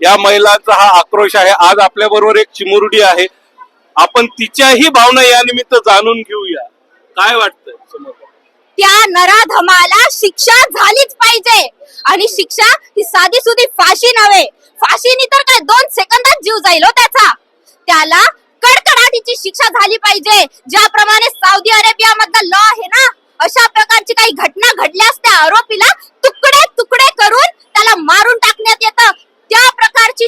या महिलांचा हा आक्रोश आहे. आज आपल्या बरोबर एक चिमुरडी आहे. आपण तिच्याही भावना या निमित्त जाणून घेऊया. काय वाटतं समोर? त्या नराधमाला शिक्षा झालीच पाहिजे. आणि शिक्षा ही साधी सुधी फाशी नव्हे. फाशीनी तर काय दोन सेकंदात जीव जाईल हो त्याचा. त्याला कडकडाटीची शिक्षा झाली पाहिजे. ज्याप्रमाणे सौदी अरेबिया मधला लॉ आहे ना अशा प्रकारची काही घटना घडल्यास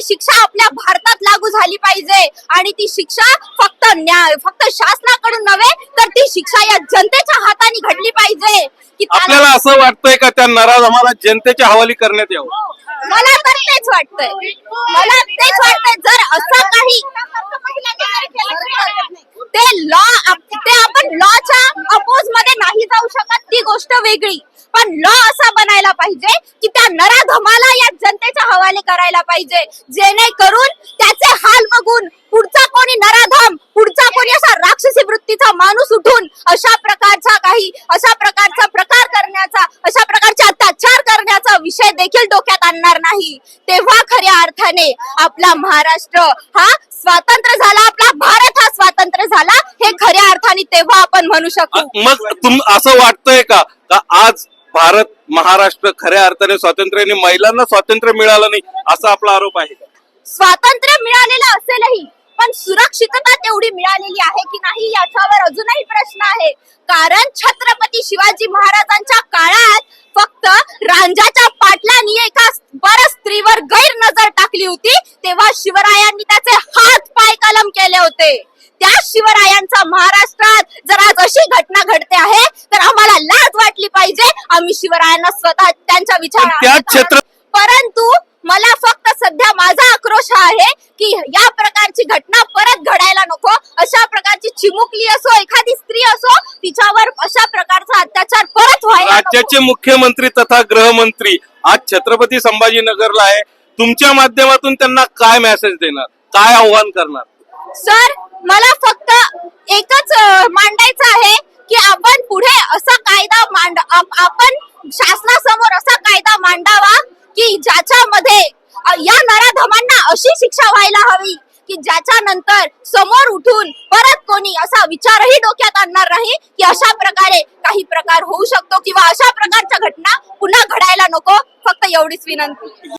शिक्षा आपल्या भारतात लागू झाली पाहिजे. आणि ती शिक्षा फक्त न्याय फक्त शासनाकडून नव्हे तर ती शिक्षा या जनतेच्या हाताने घडली पाहिजे. की त्याला आपल्याला असं वाटतंय का त्या नराधमाला जनतेच्या हवाली करण्यात यावं? मला तर तेच वाटतंय. मला तेच वाटतंय जर असं काही ते लॉ ते आपण लॉच्या अपोजमध्ये नाही जाऊ शकत ती गोष्ट वेगळी. करायला पाहिजे की त्या नराधमाला या जनतेच्या हवाले करायला पाहिजे. जेणेकरून त्याचे हाल बघून पुढचा कोणी नराधम पुढचा कोणी असा राक्षसी वृत्तीचा माणूस उठून अशा प्रकारचा काही अशा प्रकारचा प्रकार करण्याचा अशा प्रकारचा अत्याचार करण्याचा विषय देखील डोक्यात आणणार नाही. तेव्हा खऱ्या अर्थाने आपला महाराष्ट्र हा स्वातंत्र्य झाला आपला भारत हा स्वातंत्र्य झाला हे खऱ्या अर्थाने तेव्हा आपण म्हणू शकतो मग तुम असं वाटतंय का? का आज भारत महाराष्ट्र खऱ्या अर्थाने स्वातंत्र्याने महिलांना स्वातंत्र्य मिळालं नाही असा आपला आरोप आहे. स्वातंत्र्य मिळालेलं असेलही पण सुरक्षितता तेवढी मिळालेली आहे की नाही याच्यावर अजूनही प्रश्न आहे. कारण छत्रपती शिवाजी महाराजांच्या काळात फक्त रांजाच्या पाटलांनी एका बर स्त्रीवर गैरनजर टाकली होती तेव्हा शिवरायांनी त्याचे हात पाय कलम केले होते. त्या शिवरायांचा महाराष्ट्रात जर आज अशी घटना घडते आहे आम्हाला लाज वाटली पाहिजे. आम्ही शिवरायांना स्वतः त्यांच्या विचार परंतु मला फक्त सध्या माझा आक्रोश आहे की या प्रकारची घटना परत घडायला नको. अशा प्रकारची चिमुकली असो एखादी स्त्री असो तिच्यावर अशा प्रकारचा अत्याचार परत व्हायला राज्याचे. मुख्यमंत्री तथा गृहमंत्री आज छत्रपती संभाजीनगरला आहे. तुमच्या माध्यमातून त्यांना काय मेसेज देणार? काय आव्हान करणार? सर मला फक्त एकच मांडायचं आहे की आपण पुढे असा कायदा मांड आप- आपण शासनासमोर असा कायदा मांडावा की ज्याच्यामध्ये या नराधमांना अशी शिक्षा व्हायला हवी की ज्याच्या नंतर समोर उठून परत कोणी असा विचारही डोक्यात आणणार नाही की अशा प्रकारे काही प्रकार होऊ शकतो किंवा अशा प्रकारच्या घटना पुन्हा घडायला नको. फक्त एवढीच विनंती.